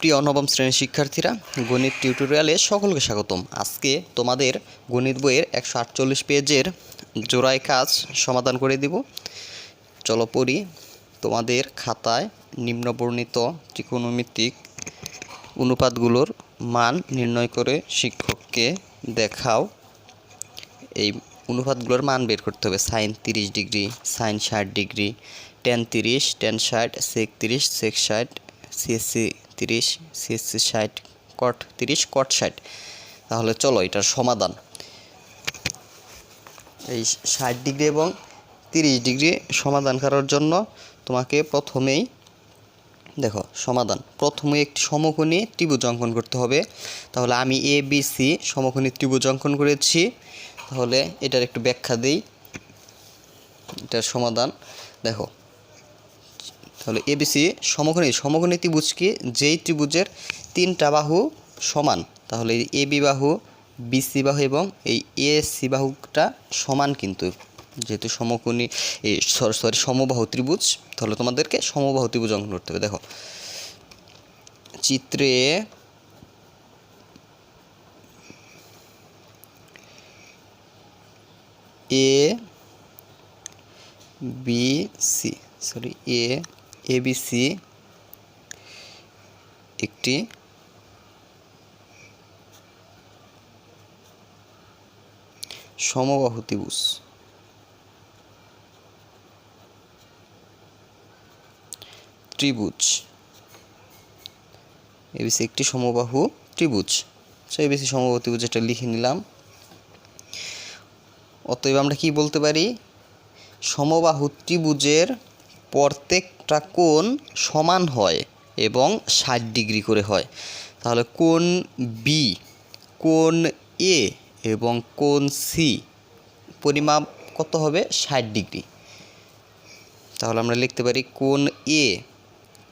প্রিয় নবম শ্রেণির শিক্ষার্থীরা, গণিত টিউটোরিয়ালে সকলকে স্বাগতম। আজকে তোমাদের গণিত বইয়ের একশো আটচল্লিশ পেজের জোড়াই কাজ সমাধান করে দিব। চলো পড়ি তোমাদের খাতায় নিম্নবর্ণিত ত্রিকোণমিতিক অনুপাতগুলোর মান নির্ণয় করে শিক্ষককে দেখাও। এই অনুপাতগুলোর মান বের করতে হবে। সাইন তিরিশ ডিগ্রি, সাইন ষাট ডিগ্রি, টেন তিরিশ, টেন ষাট, সেক তিরিশ, সেক ষাট সিএসসি তিরিশ, সিএসসি ষাট, কট তিরিশ, কট ষাট। তাহলে চলো, এটার সমাধান। এই ষাট ডিগ্রি এবং তিরিশ ডিগ্রি সমাধান করার জন্য তোমাকে প্রথমেই, দেখো, সমাধান। প্রথমে একটি সমকোণী ত্রিভুজ অঙ্কন করতে হবে। তাহলে আমি এ বি সি সমকোণী ত্রিভুজ অঙ্কন করেছি। তাহলে এটার একটু ব্যাখ্যা দিই। এটার সমাধান, দেখো। তাহলে এবিসি সমকোণী সমকোণী ত্রিভুজ কি? যেই ত্রিভুজের তিনটা বাহু সমান। তাহলে এ বি বাহু বিসি বাহু এবং এই এ সি বাহুটা সমান কিন্তু। যেহেতু সমকোণী, এই সরি সমবাহু ত্রিভুজ, তাহলে তোমাদেরকে সমবাহু ত্রিভুজ অঙ্কন করতে হবে। দেখো, চিত্রে A B C sorry A A B C একটি সমবাহু ত্রিভুজ। ত্রিভুজ। এবিসি একটি সমবাহু ত্রিভুজ। সো এবিসি সমবাহু ত্রিভুজ এটা লিখে নিলাম। অতএব আমরা কি বলতে পারি? সমবাহু ত্রিভুজের প্রত্যেকটা কোণ সমান হয় এবং ষাট ডিগ্রি করে হয়। তাহলে কোণ বি কোণ এ এবং কোণ সি পরিমাপ কত হবে? ষাট ডিগ্রি। তাহলে আমরা লিখতে পারি কোণ এ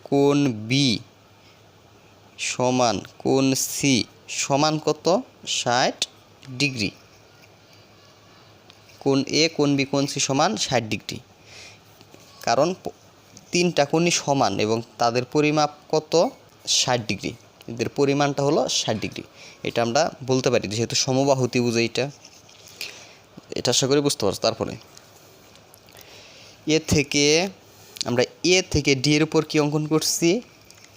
কোণ বি সমান কোণ সি সমান কত? ষাট ডিগ্রি। কোণ এ কোণ বি কোণ সি সমান ষাট ডিগ্রি। কারণ তিনটা কোণই সমান এবং তাদের পরিমাপ কত? ষাট ডিগ্রি। এদের পরিমাণটা হলো ষাট ডিগ্রি। এটা আমরা বলতে পারি, যেহেতু সমবাহু ত্রিভুজ এইটা। এটা আশা করি বুঝতে পারছ। তারপরে, এ থেকে আমরা এ থেকে ডি এর উপর কি অঙ্কন করছি?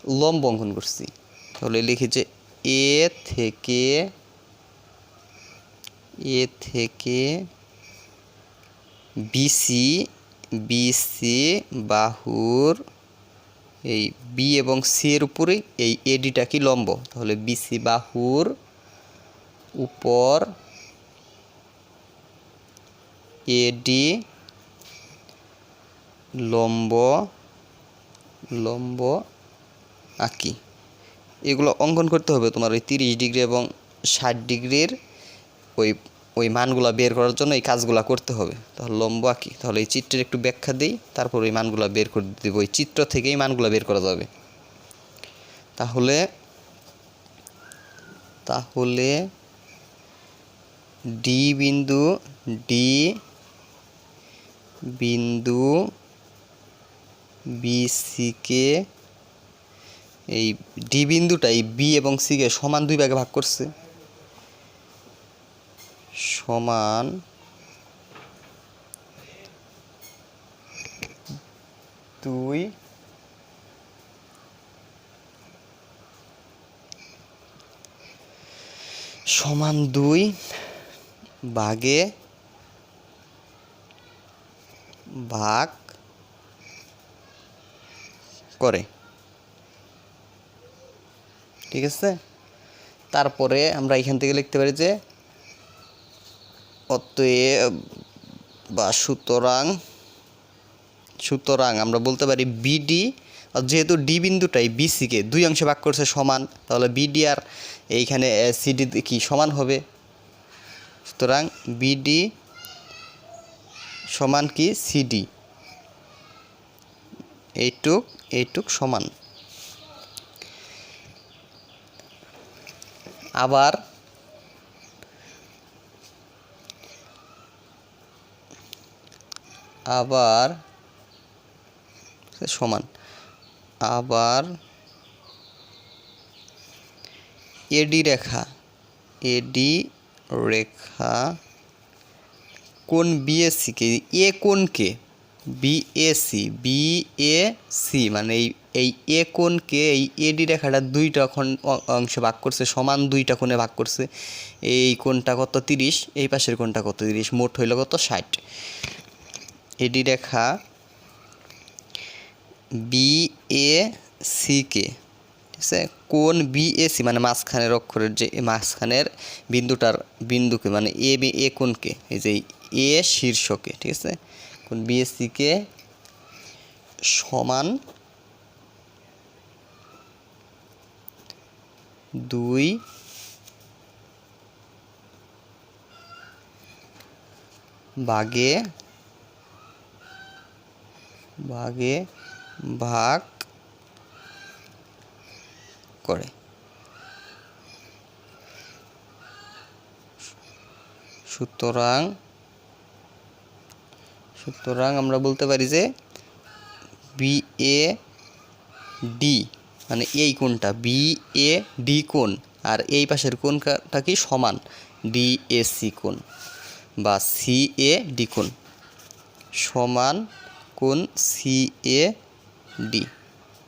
লম্ব অঙ্কন করছি। তাহলে লিখি যে এ থেকে এ থেকে বিসি বিসি বাহুর, এই বি এবং সি এর উপরে এই এডিটা কি লম্ব? তাহলে বিসি বাহুর উপর এডি লম্ব লম্ব আঁকি। এগুলো অঙ্কন করতে হবে তোমার ওই তিরিশ ডিগ্রি এবং ষাট ডিগ্রির ওই ওই মানগুলো বের করার জন্য এই কাজগুলো করতে হবে। তাহলে লম্ব আঁকি। তাহলে এই চিত্রের একটু ব্যাখ্যা দিই, তারপর ওই মানগুলো বের করে দেবো। ওই চিত্র থেকেই মানগুলো বের করা যাবে। তাহলে তাহলে ডি বিন্দু ডি বিন্দু বি সিকে এই ডি বিন্দুটা এই বি এবং সিকে সমান দুই ভাগে ভাগ করছে। সমান দুই সমান দুই ভাগে ভাগ করে। ঠিক আছে? তারপরে আমরা এখান থেকে লিখতে পারি যে অতএব বা সুতরাং সুতরাং আমরা বলতে পারি বিডি যেহেতু ডি বিন্দুটাই বিসিকে দুই অংশে ভাগ করছে সমান, তাহলে বিডি আর এইখানে সিডি কি সমান হবে? সুতরাং বিডি সমান কি সিডি এইটুক এইটুক সমান। আবার আবার সমান, আবার এডি রেখা এডি রেখা কোন বিএসসিকে এ কোনকে বিএসি বিএসি মানে এই এই এ কোণকে এই এডি রেখাটা দুইটা অ- অংশে ভাগ করছে, সমান দুইটা কোণে ভাগ করছে। এই কোণটা কত তিরিশ, এই পাশের কোণটা কত তিরিশ, মোট হইল কত ষাট। এডি রেখা বি এ সি কে ঠিক আছে? কোন বি এ সি মানে মাঝখানের অক্ষরের যে, মাঝখানের বিন্দুটার বিন্দুকে মানে এ বি এ কোনকে এই যে এ শীর্ষকে, ঠিক আছে? কোন বি এ সি কে সমান দুই ভাগে ভাগে ভাগ করে। সুতরাং সুতরাং আমরা বলতে পারি যে বি এ ডি মানে এই কোণটা বি এ ডি কোণ, আর এই পাশের কোণটা কি সমান? ডি এ সি কোণ বা সি এ ডি কোণ। সমান কোণ সি এ ডি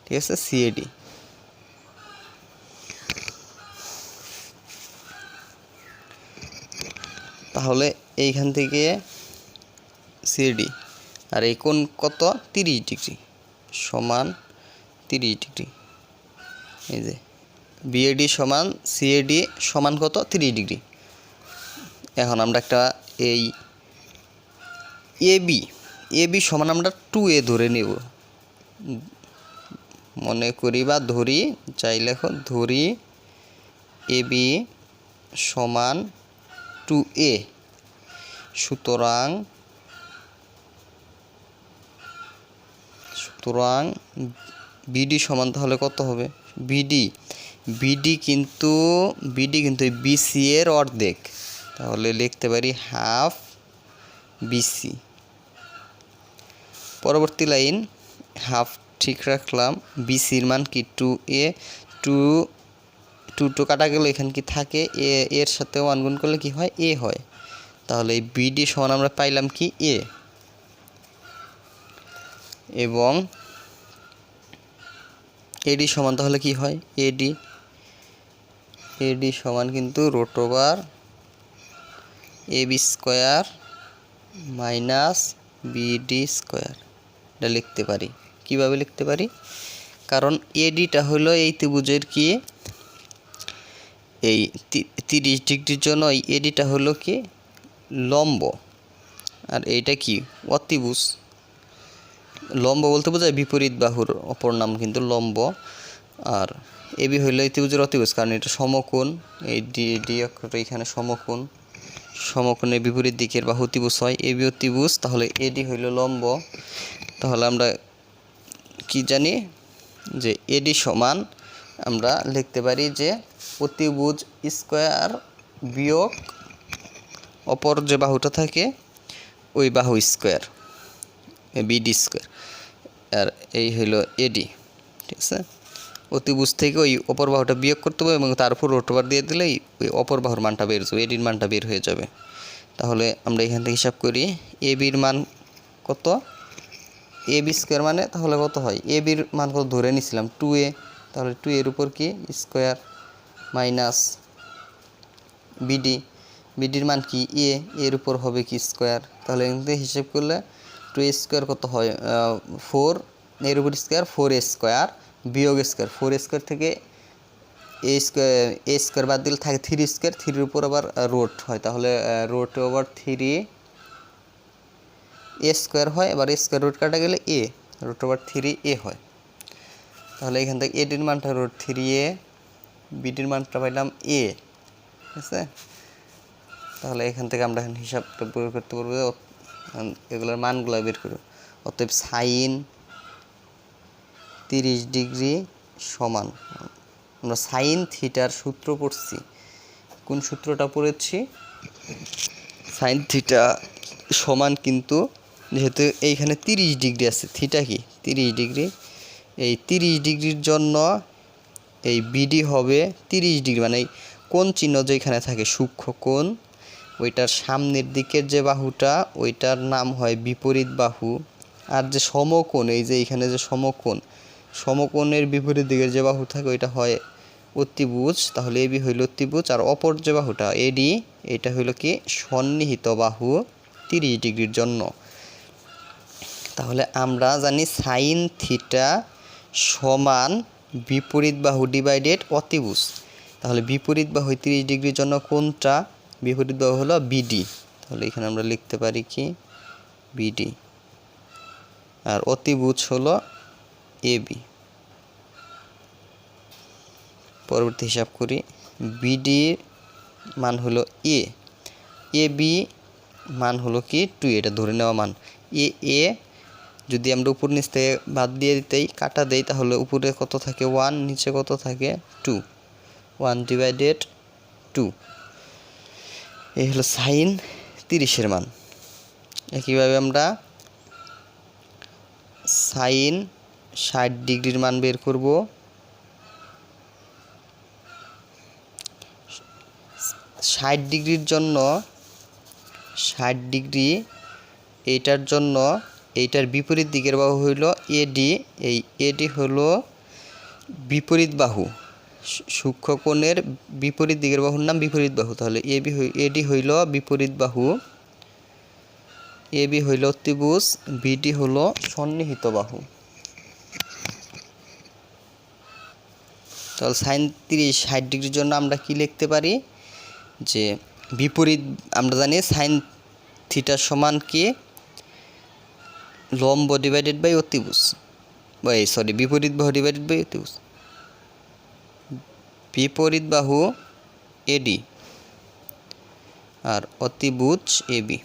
ঠিক আছে? সি এ ডি তাহলে এইখান থেকে সিএডি আর এই কোণ কত? তিরিশ ডিগ্রি সমান তিরিশ ডিগ্রি। এই যে বিএডি সমান সিএডি সমান কত? তিরিশ ডিগ্রি। এখন আমরা একটা এই এবি এবি সমান আমরা টু এ ধরে নেব। মনে করি বা ধরি চাই লেখো, ধরি এবি সমান টু এ। সুতরাং সুতরাং বিডি সমান তাহলে কত হবে? বিডি বিডি কিন্তু বিডি কিন্তু বিসি এর অর্ধেক। তাহলে লিখতে পারি হাফ বিসি পরবর্তী লাইন, হাফ ঠিক রাখলাম বিসির মান কি two A two two two কাটা গেলে, এখান কি থাকে, এ, এর সাথে ওয়ান গুণ করলে কি হয়, এ হয়। তাহলে এই বিডি সমান আমরা পাইলাম কি, এ। এবং এডি সমান তাহলে কি হয় এডি এডি সমান কিন্তু root over A B square minus BD square এটা লিখতে পারি। কীভাবে লিখতে পারি? কারণ এডিটা হলো এই ত্রিভুজের কি? এই তিরিশ ডিগ্রির জন্য এই এডিটা হলো কি? লম্ব। আর এইটা কি? অতিভুজ লম্ব বলতে বোঝায় বিপরীত বাহুর অপর নাম কিন্তু লম্ব। আর এবি হইল এই ত্রিভুজের অতিভুজ কারণ এটা সমকোণ। এই ডি ডি অক্ষরটা এখানে সমকোণ। সমকোণের বিপরীত দিকের বাহু ত্রিভুজ হয় এবি অতিভুজ তাহলে এডি হইল লম্ব। তাহলে আমরা কি জানি যে এডি সমান আমরা লিখতে পারি যে অতিভুজ স্কোয়ার বিয়োগ অপর যে বাহুটা থাকে, ওই বাহু স্কোয়ার বিডি স্কোয়ার। আর এই হইল এডি ঠিক আছে? অতিভুজ থেকে ওই অপর বাহুটা বিয়োগ করতে হবে এবং তার উপর রোটোবার দিয়ে দিলেই ওই অপর বাহুর মানটা বের যাবে এডির মানটা বের হয়ে যাবে। তাহলে আমরা এখান থেকে হিসাব করি, এ বির মান কত? এ বি স্কোয়ার মানে তাহলে কত হয়? এ বির মান কত? ধরে নিছিলাম টু এ তাহলে টু এর উপর কি? স্কোয়ার মাইনাস বিডি বিডির মান কি? এ এর উপর হবে কি স্কোয়ার তাহলে থেকে হিসেব করলে টু এ স্কোয়ার কত হয়? ফোর এর উপর স্কোয়ার ফোর এ স্কোয়ার বিয়োগ স্কোয়ার ফোর স্কোয়ার থেকে এ স্কোয়ার এ স্কোয়ার বাদ দিলে থাকে থ্রি স্কোয়ার থ্রির উপর আবার রোট হয়। তাহলে root over three A square হয়, এবার স্কোয়ার রুট কাটা গেলে A root over three A হয়। তাহলে এখান থেকে এডির মানটা রুট থ্রি এ বিডির মানটা পাইলাম এ ঠিক আছে? তাহলে এখান থেকে আমরা এখন হিসাবটা বের করতে পারব এগুলোর মানগুলো বের করব। অতএব সাইন তিরিশ ডিগ্রি সমান। আমরা সাইন থিটার সূত্র পড়ছি। কোন সূত্রটা পড়েছি? সাইন থিটা সমান কিন্তু যেহেতু এইখানে তিরিশ ডিগ্রি আছে থিটা কি? তিরিশ ডিগ্রি। এই তিরিশ ডিগ্রির জন্য এই বিডি হবে তিরিশ ডিগ্রি মানে কোন চিহ্ন যেখানে থাকে, সূক্ষ্ম কোণ, ওইটার সামনের দিকের যে বাহুটা, ওইটার নাম হয় বিপরীত বাহু। আর যে সমকোণ, এই যে এখানে যে সমকোণ, সমকোণের বিপরীত দিকের যে বাহু থাকে, ওইটা হয় অতিভুজ। তাহলে এবি হইল অতিভুজ, আর অপর যে বাহুটা এডি এটা হইল কি? সন্নিহিত বাহু তিরিশ ডিগ্রির জন্য। তাহলে আমরা জানি সাইন থিটা সমান বিপরীত বাহু ডিভাইডেড অতিভুজ। তাহলে বিপরীত বাহু তিরিশ ডিগ্রির জন্য কোনটা? বিপরীত বাহু হলো বিডি। তাহলে এখানে আমরা লিখতে পারি কি? বিডি। আর অতিভুজ হলো এবি পরবর্তী হিসাব করি। বিডির মান হলো এ। এ বি মান হলো কি? টু, এটা ধরে নেওয়া মান। এ এ যদি আমরা উপর নিচ থেকে বাদ দিয়ে দিতেই কাটা দেই, তাহলে উপরে কত থাকে? ওয়ান নিচে কত থাকে? টু ওয়ান ডিভাইডেড টু এই হলো সাইন তিরিশের মান। একইভাবে আমরা সাইন ষাট ডিগ্রির মান বের করব। ষাট ডিগ্রির জন্য, ষাট ডিগ্রি এইটার জন্য এইটার বিপরীত দিকের বাহু হইল এডি এই এডি হলো বিপরীত বাহু। সূক্ষ্মকোণের বিপরীত দিকের বাহুর নাম বিপরীত বাহু। তাহলে এবি এডি হইল বিপরীত বাহু। এবি হইল ত্রিভুজ বিডি হল সন্নিহিত বাহু। তাহলে সাইন তিরিশ, ষাট ডিগ্রির জন্য আমরা কি লিখতে পারি? যে বিপরীত, আমরা জানি সাইন থিটার সমান কি? লম্ব ডিভাইডেড বাই অতিভুজ। বাই সরি বিপরীত বাহু ডিভাইডেড বাই অতিভুজ। বিপরীত বাহু এডি আর অতিভুজ এবি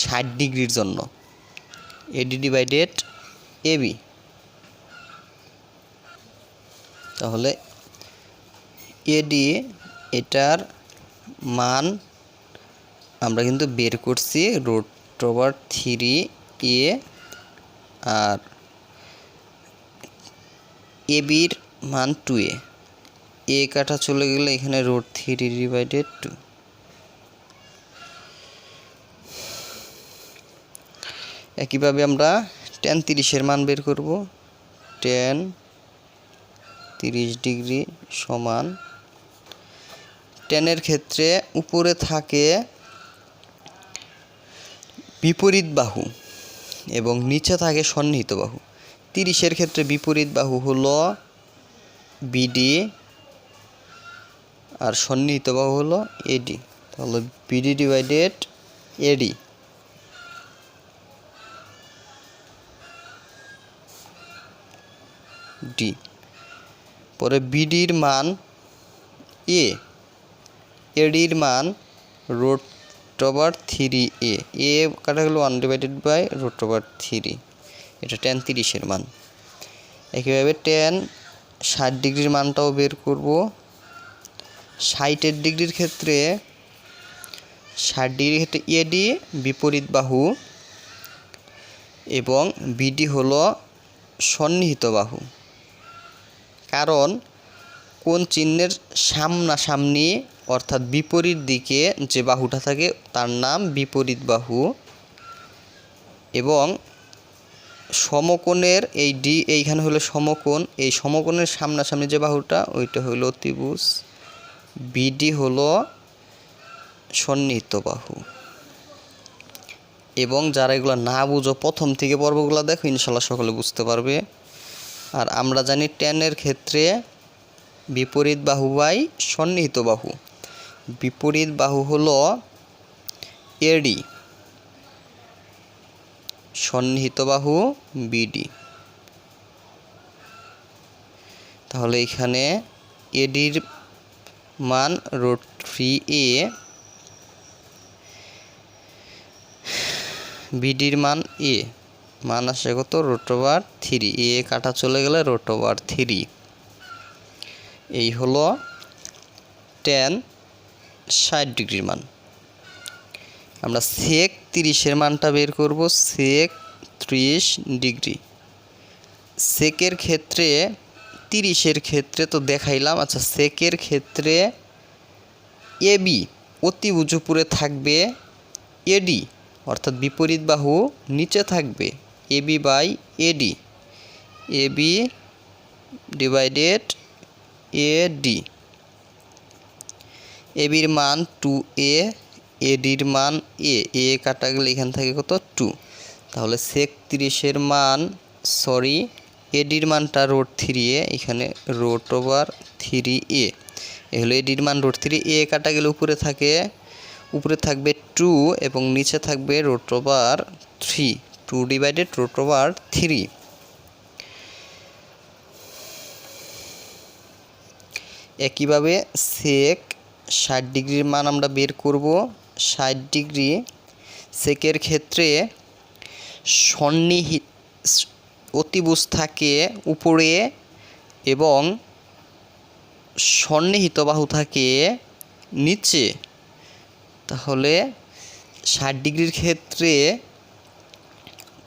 ষাট ডিগ্রির জন্য। এডি ডিভাইডেড এবি তাহলে এডি এটার মান আমরা কিন্তু বের করছি রুট ওভার থ্রি এ আর এবির মান টু এ। এ কাটা চলে গেলে এখানে রুট থ্রি ডিভাইডেড টু একইভাবে আমরা টেন তিরিশের মান বের করব। টেন তিরিশ ডিগ্রি সমান টেনের ক্ষেত্রে উপরে থাকে বিপরীত বাহু। এবং নিচে থাকে সন্নিহিত বাহু। তিরিশের ক্ষেত্রে বিপরীত বাহু হলো বিডি আর সন্নিহিত বাহু হলো এডি তাহলে বিডি ডিভাইডেড এডি ডি পরে বিডির মান এ এডির মান root over three A A কাটা গেলো one divided by root over three এটা টেন তিরিশের মান। একইভাবে টেন ষাট ডিগ্রির মানটাও বের করব। ষাটের ডিগ্রির ক্ষেত্রে ষাট ডিগ্রির ক্ষেত্রে এডি বিপরীত বাহু এবং বিডি হলো সন্নিহিত বাহু। কারণ কোন চিহ্নের সামনাসামনি অর্থাৎ বিপরীত দিকে যে বাহুটা থাকে তার নাম বিপরীত বাহু এবং সমকোণের এই ডি, এইখানে হলো সমকোণ, এই সমকোণের সামনাসামনি যে বাহুটা, ওইটা হলো ত্রিভুজ, বিডি হলো সন্নিহিত বাহু। এবং যারা এগুলো না বুঝো, প্রথম থেকে পর্বগুলো দেখো, ইনশাল্লাহ সকলে বুঝতে পারবে। আর আমরা জানি টেনের ক্ষেত্রে বিপরীত বাহু বাই সন্নিহিত বাহু। বিপরীত বাহু হলো এডি সন্নিহিত বাহু বিডি তাহলে এখানে এডির মান রুট থ্রি এ বিডির মান এ মান আসে কত? রুট ওভার থ্রি এ কাটা চলে গেলে রুট ওভার থ্রি এই হলো টেন ষাট ডিগ্রির মান। আমরা সেক তিরিশের মানটা বের করব সেক ত্রিশ ডিগ্রি। সেকের ক্ষেত্রে, তিরিশের ক্ষেত্রে তো দেখাইলাম আচ্ছা সেকের ক্ষেত্রে এবি অতিভুজ উপরে থাকবে এডি অর্থাৎ বিপরীত বাহু নিচে থাকবে AB by AD AB divided AD এবির মান টু এ এডির মান এ এ কাটা গেলে এখান থেকে কত টু তাহলে সেক তিরিশের মান সরি এডির মানটা রোড থ্রি এ এখানে root over three A A হলো এডির মান রোড থ্রি এ কাটা গেলে উপরে থাকে, উপরে থাকবে টু এবং নিচে থাকবে root over three two divided root over three একইভাবে সেক ষাট ডিগ্রির মান আমরা বের করব। ষাট ডিগ্রি সেকের ক্ষেত্রে সন্নিহিত অতিবুজ থাকে উপরে এবং সন্নিহিত বাহু থাকে নিচে। তাহলে ষাট ডিগ্রির ক্ষেত্রে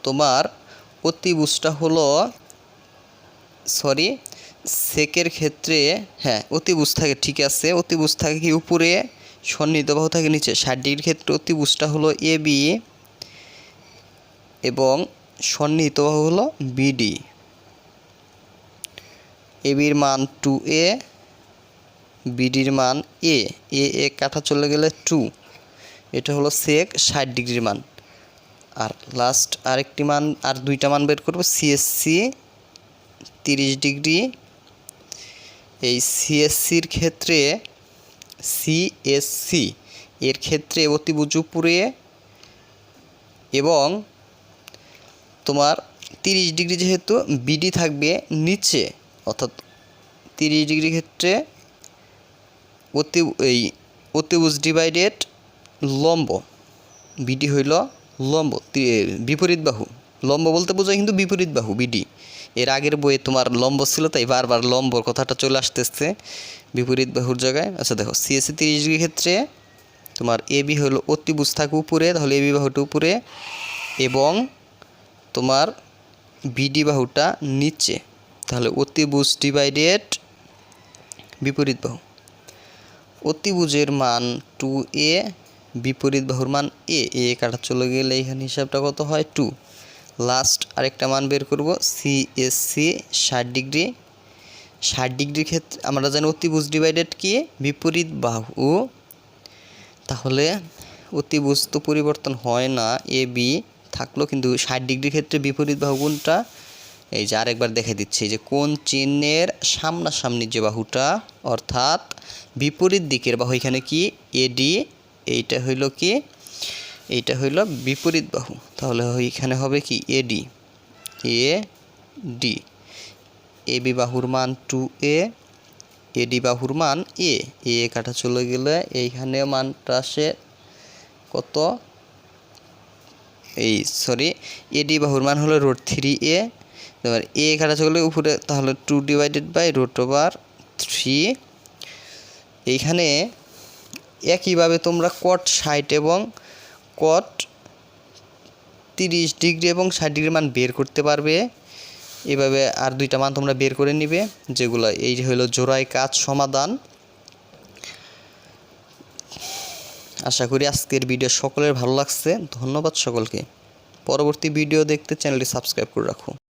তোমার অতিবুজটা হলো, সরি সেকের ক্ষেত্রে হ্যাঁ অতিবুজ থাকে ঠিক আছে অতিবুজ থাকে কি উপরে, সন্নিহিত বাহু থাকে নিচে, ষাট ডিগ্রির ক্ষেত্রে অতিবুজটা হলো এ বি এবং সন্নিহিত বাহু হলো বিডি এবির মান টু এ বিডির মান এ এ এ কাটা চলে গেলে টু এটা হলো সেক ষাট ডিগ্রির মান। আর লাস্ট আরেকটি মান, আর দুইটা মান বের করব সিএসসি তিরিশ ডিগ্রি এই সিএসসির ক্ষেত্রে সিএসসি এর ক্ষেত্রে অতিভুজ উপরে এবং তোমার তিরিশ ডিগ্রি যেহেতু বিডি থাকবে নিচে, অর্থাৎ তিরিশ ডিগ্রি ক্ষেত্রে অতি এই অতিভুজ ডিভাইডেড লম্ব বিডি হইল লম্ব বিপরীত বাহু। লম্ব বলতে বোঝায় কিন্তু বিপরীত বাহু বিডি এর আগের বইয়ে তোমার লম্ব ছিল, তাই বারবার লম্বর কথাটা চলে আসতেছে বিপরীত বাহুর জায়গায়। আচ্ছা দেখো সিএসসি তিরিশ ডিগ্রি ক্ষেত্রে তোমার এ বি হলো অতিভুজ থাকে উপরে, তাহলে এ বি বাহুটা উপরে, এবং তোমার বিডি বাহুটা নিচে, তাহলে অতিভুজ ডিভাইডেড বিপরীত বাহু। অতিভুজের মান টু এ বিপরীত বাহুর মান এ এ কাটা চলে গেলে এখানে হিসাবটা কত হয়? টু লাস্ট আরেকটা মান বের করব সিএসসি ষাট ডিগ্রি। ষাট ডিগ্রির ক্ষেত্রে আমরা জানি অতিভুজ ডিভাইডেড কি? বিপরীত বাহু। তাহলে অতিভুজ তো পরিবর্তন হয় না এ বি থাকল, কিন্তু ষাট ডিগ্রির ক্ষেত্রে বিপরীত বাহু এই যে আরেকবার দেখে দিচ্ছি যে কোন চিহ্নের সামনাসামনি যে বাহুটা, অর্থাৎ বিপরীত দিকের বাহু এখানে কি? এডি এইটা হইল কি? এইটা হইল বিপরীত বাহু। তাহলে এখানে হবে কি? এডি এ ডি এ বি বাহুর মান টু এ এডি বাহুর মান এ এ কাটা চলে গেলে এইখানে মানটা আসে কত? এই সরি এডি বাহুর মান হলো রোড থ্রি এ এবার এ কাটা চলে উপরে তাহলে two divided by root over three এইখানে একইভাবে তোমরা কট ষাট এবং কট তিরিশ ডিগ্রি এবং ষাট ডিগ্রি মান বের করতে পারবে। এভাবে আর দুইটা মান তোমরা বের করে নিবে, যেগুলো এই হলো জোড়ায় কাজ সমাধান। আশা করি আজকের ভিডিও সকলের ভালো লাগছে। ধন্যবাদ সকলকে। পরবর্তী ভিডিও দেখতে চ্যানেলটি সাবস্ক্রাইব করে রাখো।